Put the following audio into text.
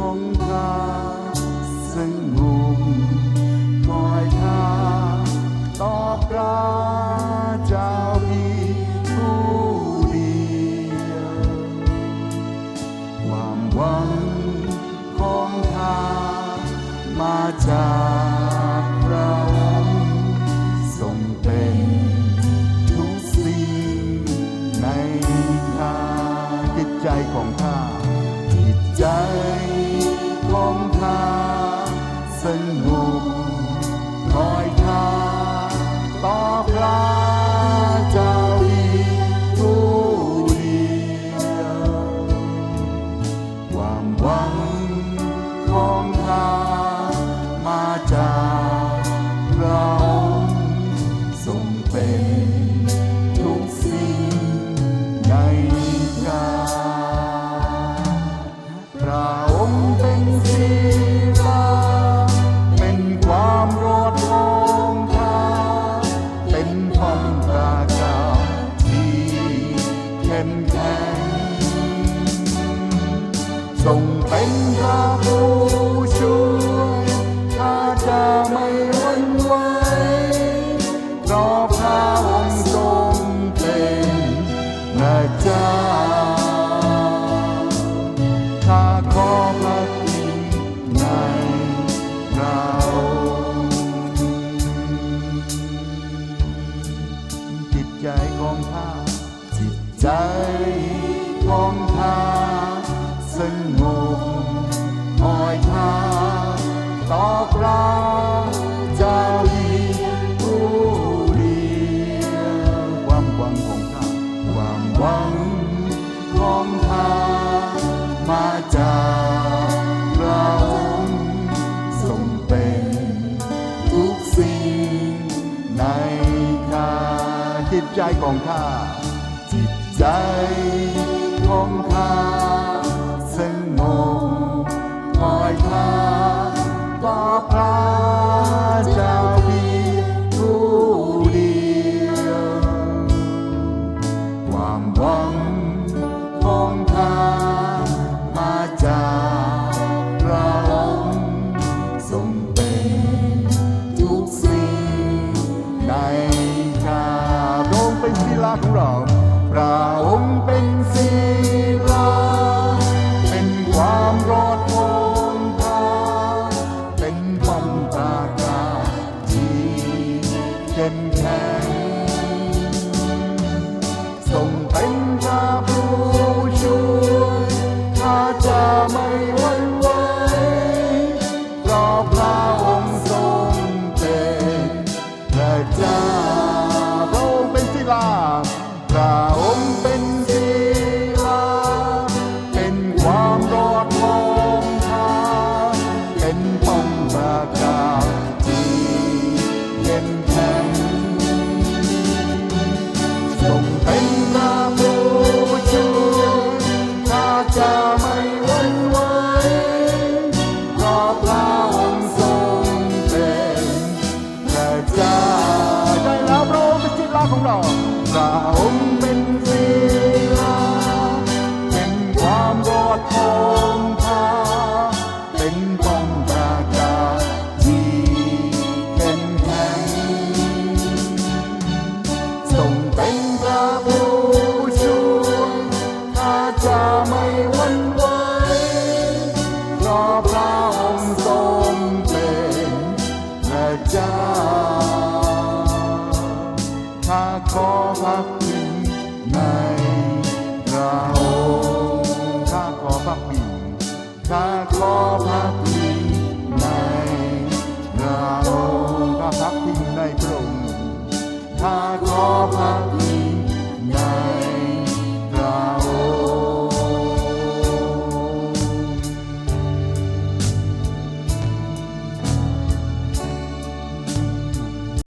จิตใจของข้าสงบคอยท่าต่อพระเจ้าพี่ผู้เดียวความหวังของข้ามาจากพระองค์ทรงเป็นทุกสิ่งในข้าจิตใจของข้าจิตใจ ของข้าสนุกคอยท่าต่อพระ ทรงเป็นพระผู้ช่วยข้าจะไม่หวั่นไหวเพราะพระองค์ทรงเป็นพระเจ้าข้าขอพักพิงในพระองค์จิตใจของข้าจิตใจของข้า ของข้า จิตใจของข้าสงบคอยข้าต่อพระเจ้าเพีผู้เดียวความหวังของข้าาของเราพระองค์เป็นศิลาเป็นความรอดของข้าเป็นป้อมปราการที่เข้มแข็งทรงเป็นพระ ขอพักพิงในพระองค์ข้าขอพักพิงข้าขอพัก